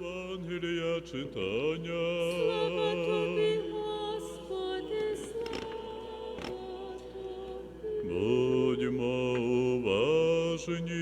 Євангелія читання. Слава тобі, Господи, слава тобі. Будьмо уважні.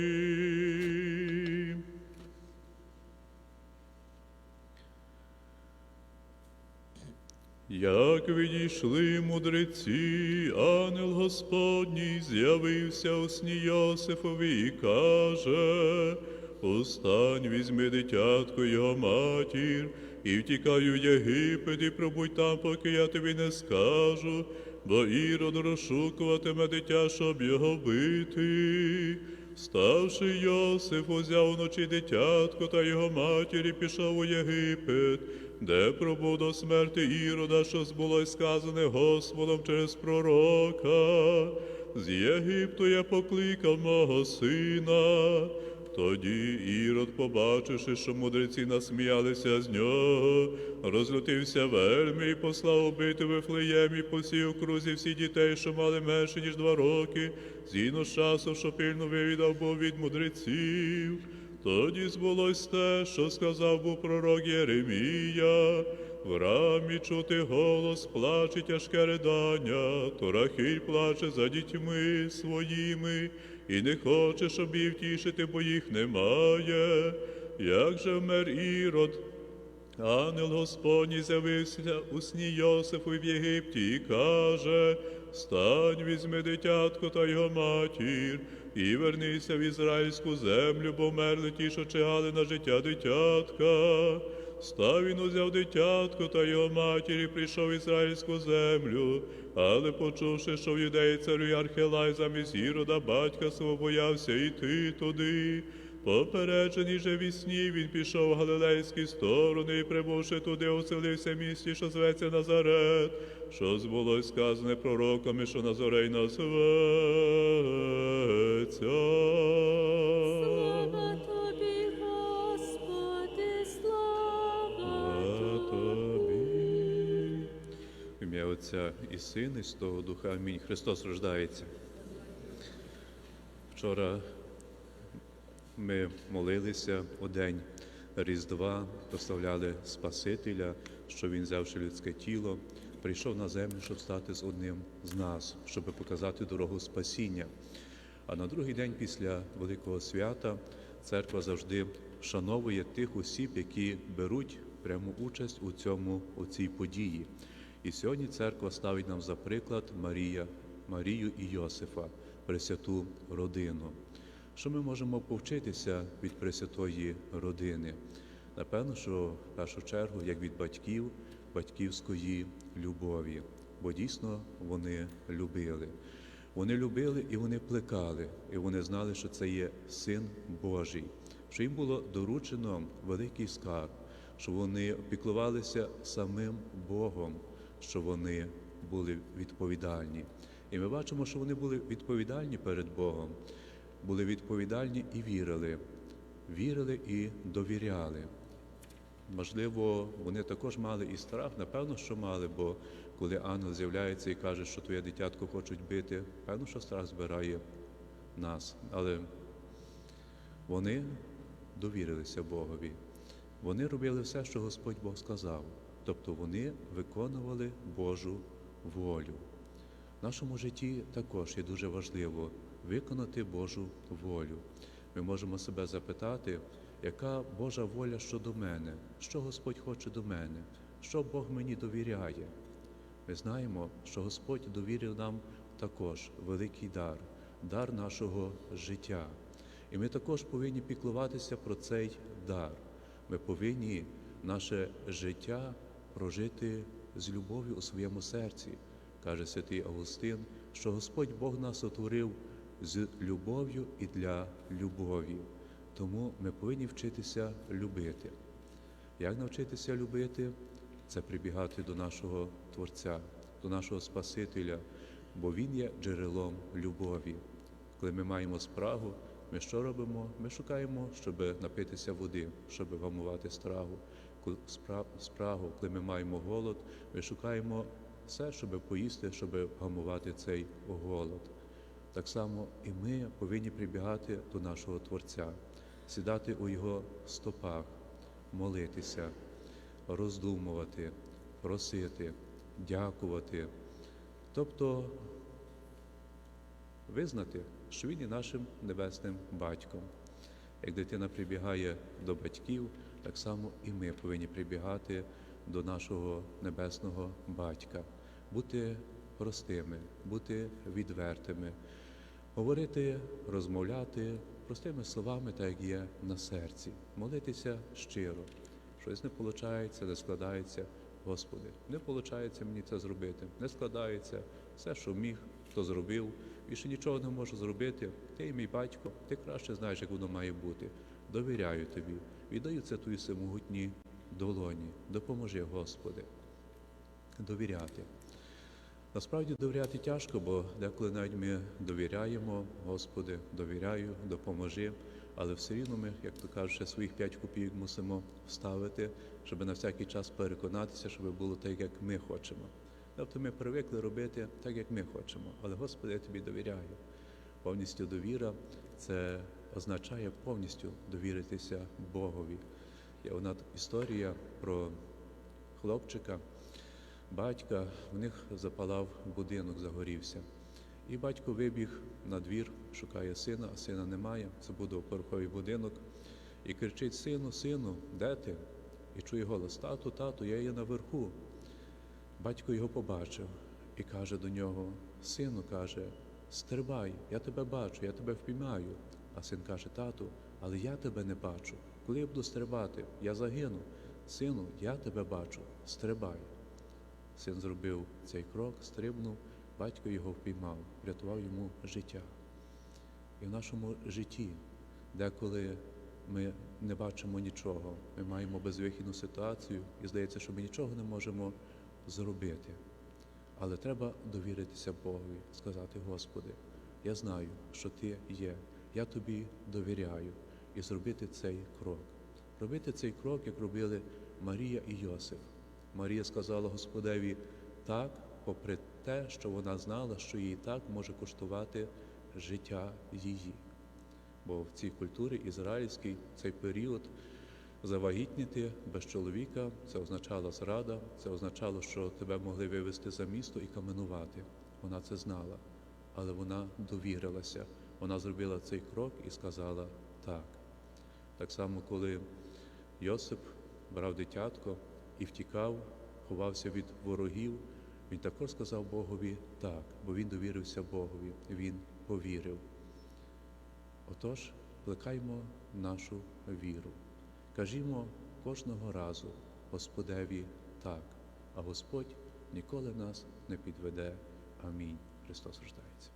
Як відійшли мудреці, ангел Господній з'явився у сні Йосифові і каже, Устань, візьми дитятко його матір, і втікай у Єгипет, і пробудь там, поки я тобі не скажу, бо Ірод розшукуватиме дитя, щоб його бити. Ставши Йосиф, узяв вночі дитятко та його матір і пішов у Єгипет, де пробув до смерти Ірода, що збулось сказане Господом через пророка. З Єгипту я покликав мого сина. Тоді Ірод, побачивши, що мудреці насміялися з нього, розлютився вельми і послав убити в Вифлеємі по всій окрузі всі дітей, що мали менше, ніж два роки, згідно з часу, що пильно вивідав був від мудреців. Тоді збулось те, що сказав був пророк Єремія. В рамі чути голос, плаче тяжке ридання, то Рахиль плаче за дітьми своїми, і не хоче, щоб її втішити, бо їх немає. Як же вмер Ірод, Ангел Господній з'явився у сні Йосифу в Єгипті і каже, Стань, візьми дитятко та його матір, і вернися в ізраїльську землю, бо вмерли ті, що чигали на життя дитятка. Став він узяв дитятко та його матір і прийшов в ізраїльську землю, але почувши, що в юдеї царює Архелай замість Ірода, батька свого боявся йти туди. Попереджений же ві сні, він пішов в галилейські сторони і прибувши туди, оселився в місті, що зветься Назарет, що збулось сказане пророками, що Назарей назветься. Слава тобі, Господи, слава тобі. В ім'я Отця і Сина, і Святого Духа. Амінь. Христос рождається. Вчора ми молилися у день Різдва, прославляли Спасителя, що Він, взявши людське тіло, прийшов на землю, щоб стати з одним з нас, щоб показати дорогу спасіння. А на другий день після Великого свята церква завжди вшановує тих осіб, які беруть пряму участь у цьому у цій події. І сьогодні церква ставить нам за приклад Марія, Марію і Йосифа, Пресвяту родину. Що ми можемо повчитися від Пресвятої родини? Напевно, що в першу чергу, як від батьків, батьківської любові, бо дійсно вони любили. Вони любили і вони плекали, і вони знали, що це є син Божий, що їм було доручено великий скарб, що вони опіклувалися самим Богом, що вони були відповідальні. І ми бачимо, що вони були відповідальні перед Богом, були відповідальні і вірили, вірили і довіряли. Можливо, вони також мали і страх, напевно, що мали, бо коли ангел з'являється і каже, що твоє дитятко хочуть бити, певно, що страх збирає нас. Але вони довірилися Богові. Вони робили все, що Господь Бог сказав. Тобто вони виконували Божу волю. В нашому житті також є дуже важливо виконати Божу волю. Ми можемо себе запитати, яка Божа воля щодо мене, що Господь хоче до мене, що Бог мені довіряє. Ми знаємо, що Господь довірив нам також великий дар, дар нашого життя. І ми також повинні піклуватися про цей дар. Ми повинні наше життя прожити з любов'ю у своєму серці, каже святий Августин, що Господь Бог нас утворив з любов'ю і для любові. Тому ми повинні вчитися любити. Як навчитися любити? Це прибігати до нашого Творця, до нашого Спасителя, бо Він є джерелом любові. Коли ми маємо спрагу, ми що робимо? Ми шукаємо, щоб напитися води, щоб вгамувати страгу. Спрагу, коли ми маємо голод, ми шукаємо все, щоб поїсти, щоб вгамувати цей голод. Так само і ми повинні прибігати до нашого Творця, сідати у Його стопах, молитися, роздумувати, просити, дякувати. Тобто визнати, що він є нашим небесним батьком. Як дитина прибігає до батьків, так само і ми повинні прибігати до нашого небесного батька, бути простими, бути відвертими, говорити, розмовляти простими словами, так як є на серці, молитися щиро. Щось не виходить, не складається. Господи, не виходить мені це зробити, не складається. Все, що міг, то зробив. Більше нічого не можу зробити. Ти і мій батько, ти краще знаєш, як воно має бути. Довіряю тобі, віддаю це твої всемогутні долоні. Допоможи, Господи, довіряти. Насправді довіряти тяжко, бо деколи навіть ми довіряємо, Господи, довіряю, допоможи, але все рівно ми, як то кажуть, своїх п'ять копійок мусимо вставити, щоб на всякий час переконатися, щоб було так, як ми хочемо. Тобто ми привикли робити так, як ми хочемо. Але Господи, я тобі довіряю. Повністю довіра це означає повністю довіритися Богові. Є одна історія про хлопчика, батька, в них запалав будинок, загорівся. І батько вибіг на двір, шукає сина, а сина немає. Це буде поверховий будинок. І кричить: Сину, сину, де ти? І чує голос: Тату, тату, я є наверху. Батько його побачив і каже до нього: Сину, каже, стрибай, я тебе бачу, я тебе впіймаю. А син каже: Тату, але я тебе не бачу. Коли я буду стрибати, я загину. Сину, я тебе бачу, стрибай. Син зробив цей крок, стрибнув, батько його впіймав, врятував йому життя. І в нашому житті, деколи ми не бачимо нічого, ми маємо безвихідну ситуацію, і здається, що ми нічого не можемо зробити. Але треба довіритися Богові, сказати, Господи, я знаю, що Ти є, я тобі довіряю, і зробити цей крок. Робити цей крок, як робили Марія і Йосиф. Марія сказала Господеві так, попри те, що вона знала, що їй так може коштувати життя її. Бо в цій культурі ізраїльській цей період завагітніти без чоловіка це означало зрада, це означало, що тебе могли вивезти за місто і каменувати. Вона це знала, але вона довірилася. Вона зробила цей крок і сказала так. Так само, коли Йосип брав дитятко і втікав, ховався від ворогів, він також сказав Богові так, бо він довірився Богові, він повірив. Отож, плекаймо нашу віру. Кажімо кожного разу Господеві так, а Господь ніколи нас не підведе. Амінь. Христос рождається.